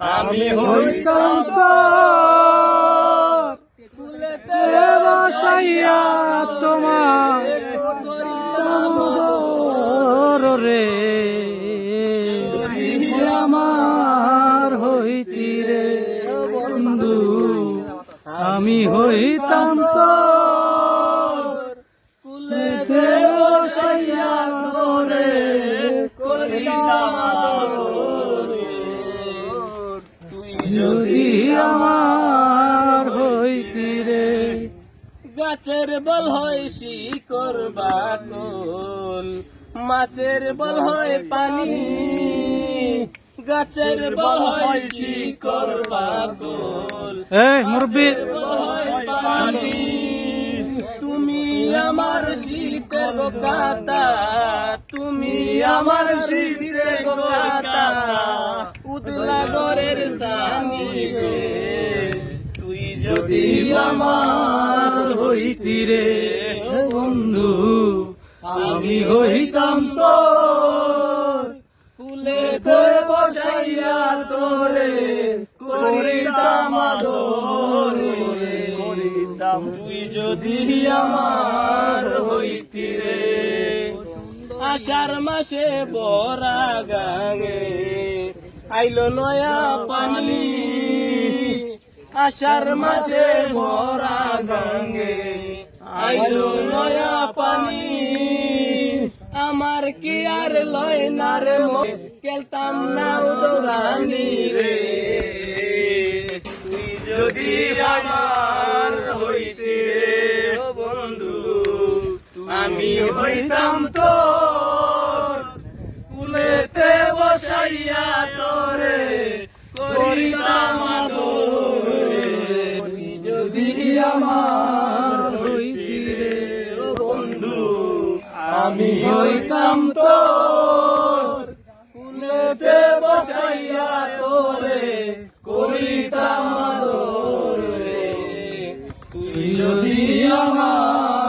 আমি হইতাম কুলেতে বসাইয়া তোমার রে। আমার হইতি রে বন্ধু। আমি হইতাম তো কুলেতে বসাইয়া তোরে করিতাম যদি আমার হইতি রে। গাছের বল হয় শিকর বাকল মাছের বল হয় পানি। গাছের বল হয় শিকর বাকল মুরব্বী। পানি। তুমি আমার শীতে বোকাতা তুমি আমার শীতে বোকাতা যদি আমার হইতি রে বন্ধু, আমি হইতাম তোর কুলেতে বসাইয়া তোরে, করিতাম আদরে করিতাম তুই যদি আমার হইতি রে, আষাঢ় মাসে বরা গাঙে আইলো নয়া পানি আষাঢ় মাসে ভরা গঙ্গে আইলো নয়া পানি। আমার কি আর লয় না রে কেলতাম না উদরানি রে। তুই যদি আমার হইতে বন্ধু, আমি হইতাম তোর আমি হইতাম তোর। কুলেতে বসাইয়া তোরে তুই যদি আমার